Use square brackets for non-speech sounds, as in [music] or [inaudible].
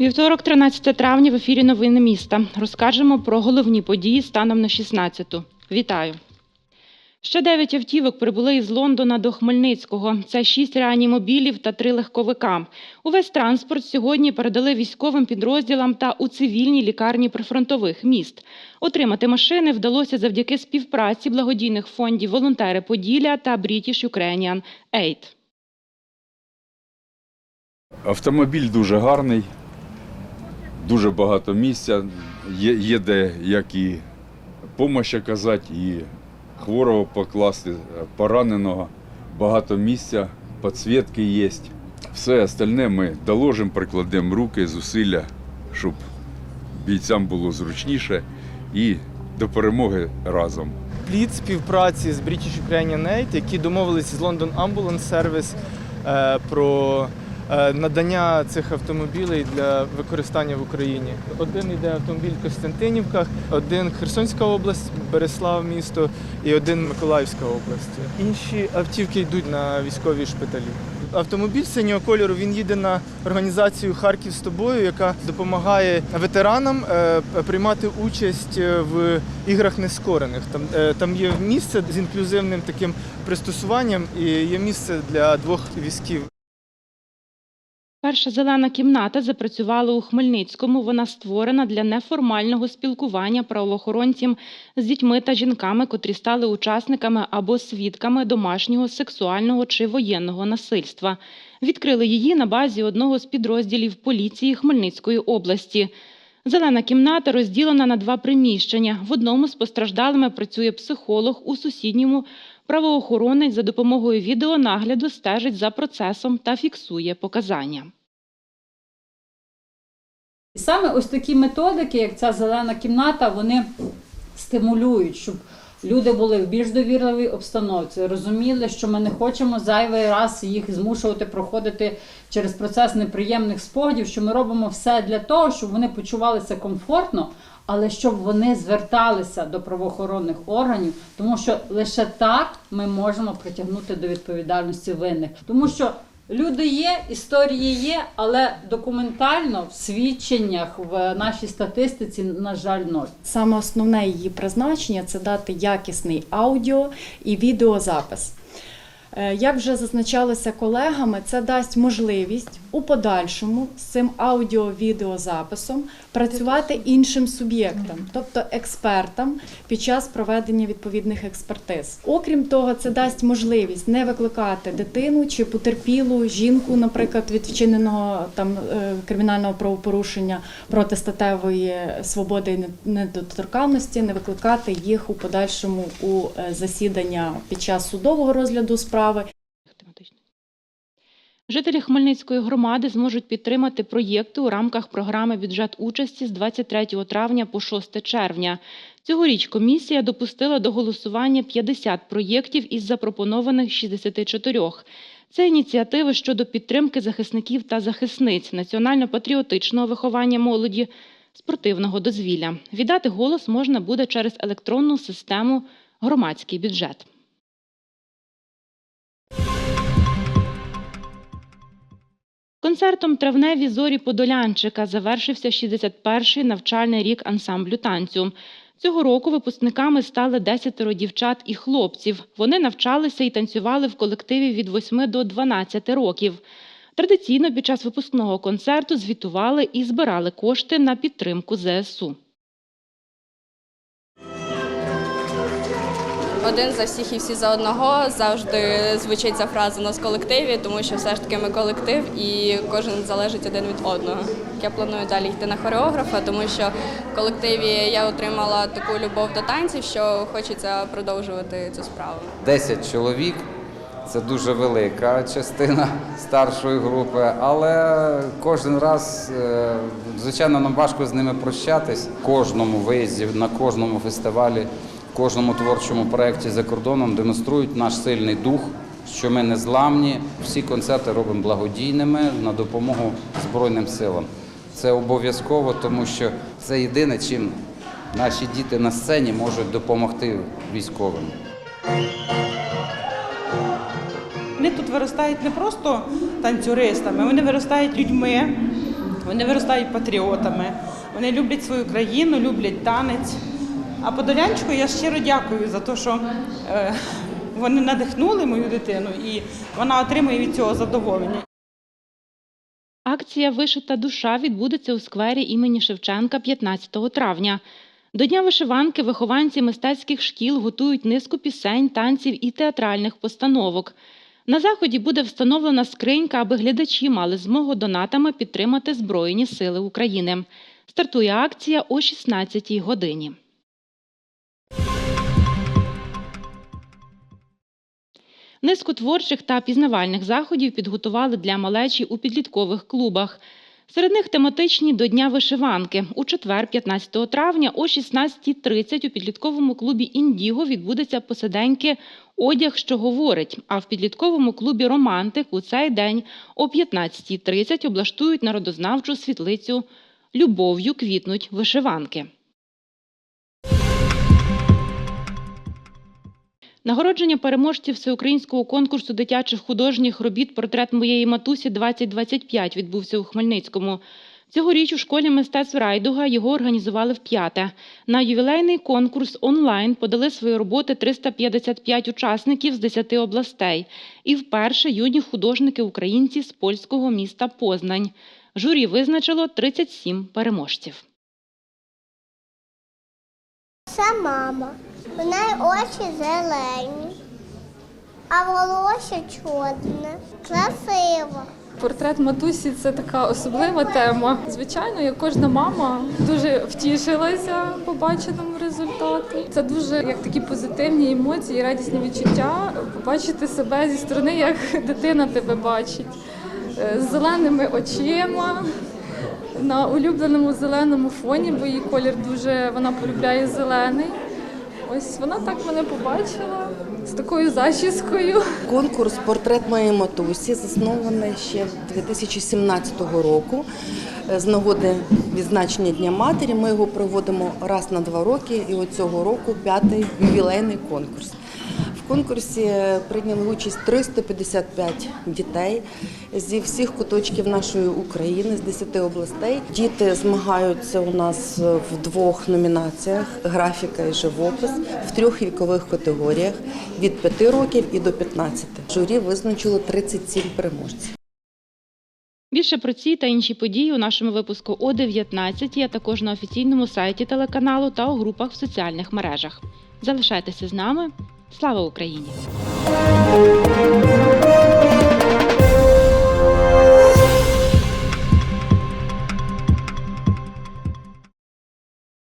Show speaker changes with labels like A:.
A: Вівторок, 13 травня, в ефірі Новини міста. Розкажемо про головні події станом на 16-ту. Вітаю! Ще дев'ять автівок прибули із Лондона до Хмельницького. Це шість реанімобілів та три легковика. Увесь транспорт сьогодні передали військовим підрозділам та у цивільній лікарні прифронтових міст. Отримати машини вдалося завдяки співпраці благодійних фондів «Волонтери Поділля» та British Ukrainian Aid.
B: Автомобіль дуже гарний, дуже багато місця. Є, є де як і допомогу оказати, і хворого покласти, пораненого, багато місця, підсвітки є. Все остальне ми доложимо, прикладемо руки, зусилля, щоб бійцям було зручніше і до перемоги разом.
C: плід співпраці з British Ukrainian Aid, які домовилися з London Ambulance Service е, про е, надання цих автомобілей для використання в Україні. Один йде автомобіль в Костянтинівках, один Херсонська область, Береслав місто і один Миколаївська область. Інші автівки йдуть на військові шпиталі. Автомобіль синього кольору він їде на організацію Харків з тобою, яка допомагає ветеранам е, приймати участь е, в іграх нескорених. Там, е, там є місце з інклюзивним таким пристосуванням і є місце для двох візків.
A: Перша зелена кімната запрацювала у Хмельницькому. Вона створена для неформального спілкування правоохоронців з дітьми та жінками, котрі стали учасниками або свідками домашнього, сексуального чи воєнного насильства. Відкрили її на базі одного з підрозділів поліції Хмельницької області. Зелена кімната розділена на два приміщення. В одному з постраждалими працює психолог, у сусідньому правоохоронець за допомогою відеонагляду стежить за процесом та фіксує показання.
D: І саме ось такі методики, як ця зелена кімната, вони стимулюють, щоб люди були в більш довірливій обстановці, розуміли, що ми не хочемо зайвий раз їх змушувати проходити через процес неприємних спогадів, що ми робимо все для того, щоб вони почувалися комфортно, але щоб вони зверталися до правоохоронних органів, тому що лише так ми можемо притягнути до відповідальності винних, тому що. Люди є, історії є, але документально в свідченнях в нашій статистиці, на жаль, ноль.
E: Саме основне її призначення це дати якісний аудіо і відеозапис. Е, Як вже зазначалося колегами, це дасть можливість у подальшому з цим аудіо-відеозаписом працювати іншим суб'єктам, тобто експертам під час проведення відповідних експертиз. Окрім того, це дасть можливість не викликати дитину чи потерпілу жінку, наприклад, від вчиненого там е, кримінального правопорушення проти статевої свободи і недоторканності, не викликати їх у подальшому у е, засідання під час судового розгляду справи.
A: Жителі Хмельницької громади зможуть підтримати проєкти у рамках програми бюджет участі з 23 травня по 6 червня. Цьогоріч комісія допустила до голосування 50 проєктів із запропонованих 64. Це ініціативи щодо підтримки захисників та захисниць, національно-патріотичного виховання молоді, спортивного дозвілля. Віддати голос можна буде через електронну систему громадський бюджет. Концертом Травневі зорі Подолянчика завершився 61-й навчальний рік ансамблю танцю. Цього року випускниками стали 10 дівчат і хлопців. Вони навчалися і танцювали в колективі від 8 до 12 років. Традиційно під час випускного концерту звітували і збирали кошти на підтримку ЗСУ.
F: Один за всіх і всі за одного завжди звучить ця фраза нас в колективі, тому що все ж таки ми колектив і кожен залежить один від одного. Я планую далі йти на хореографа, тому що в колективі я отримала таку любов до танців, що хочеться продовжувати цю справу.
G: 10 чоловік це дуже велика частина старшої групи, але кожен раз, е, звичайно, нам важко з ними прощатись. Кожному виїзді, на кожному фестивалі, кожному творчому проєкті за кордоном демонструють наш сильний дух, що ми не зламні. Всі концерти робимо благодійними на допомогу Збройним силам. Це обов'язково, тому що це єдине, чим наші діти на сцені можуть допомогти військовим.
H: Вони тут виростають не просто танцюристами, вони виростають людьми, Вони виростають патріотами, вони люблять свою країну, люблять танець. А Подолянчику я щиро дякую за те, що е, [laughs] вони надихнули мою дитину і вона отримує від цього задоволення.
A: Акція Вишита душа відбудеться у сквері імені Шевченка 15 травня. До Дня вишиванки вихованці мистецьких шкіл готують низку пісень, танців і театральних постановок. На заході буде встановлена скринька, аби глядачі мали змогу донатами підтримати Збройні Сили України. Стартує акція о 16 годині. Низку творчих та пізнавальних заходів підготували для малечі у підліткових клубах. Серед них тематичні до Дня вишиванки. У четвер, 15 травня, о 16.30 у підлітковому клубі Індіго відбудеться посиденьки Одяг, що говорить. А в підлітковому клубі Романтик у цей день о 15.30 облаштують народознавчу світлицю Любов'ю квітнуть вишиванки. Нагородження переможців всеукраїнського конкурсу дитячих художніх робіт Портрет моєї матусі 2025 відбувся у Хмельницькому. Цьогоріч у школі мистецтв Райдуга його організували вп'яте. На ювілейний конкурс онлайн подали свої роботи 355 учасників з 10 областей. І вперше юні художники-українці з польського міста Познань. Журі визначило 37 переможців.
I: Це мама. У неї очі зелені, а волосся чорне. Красиво.
J: Портрет матусі це така особлива тема. Звичайно, як кожна мама дуже втішилася побаченому результату. Це дуже як такі позитивні емоції, радісні відчуття. Побачити себе зі сторони, як [laughs] дитина тебе бачить Е, з зеленими очима. На улюбленому зеленому фоні, бо її колір дуже вона полюбляє зелений. Ось вона так мене побачила з такою зачіскою.
K: Конкурс Портрет моєї матусі заснований ще 2017 року. Е, З нагоди відзначення Дня матері ми його проводимо раз на два роки, і оцього цього року п'ятий ювілейний конкурс. Конкурсі прийняли участь 355 дітей зі всіх куточків нашої України, з 10 областей. Діти змагаються у нас в двох номінаціях: графіка і живопис в трьох вікових категоріях від 5 років і до 15. Журі визначило 37 переможців.
A: Більше про ці та інші події у нашому випуску о 19, а також на офіційному сайті телеканалу та у групах в соціальних мережах. Залишайтеся з нами. Слава Україні!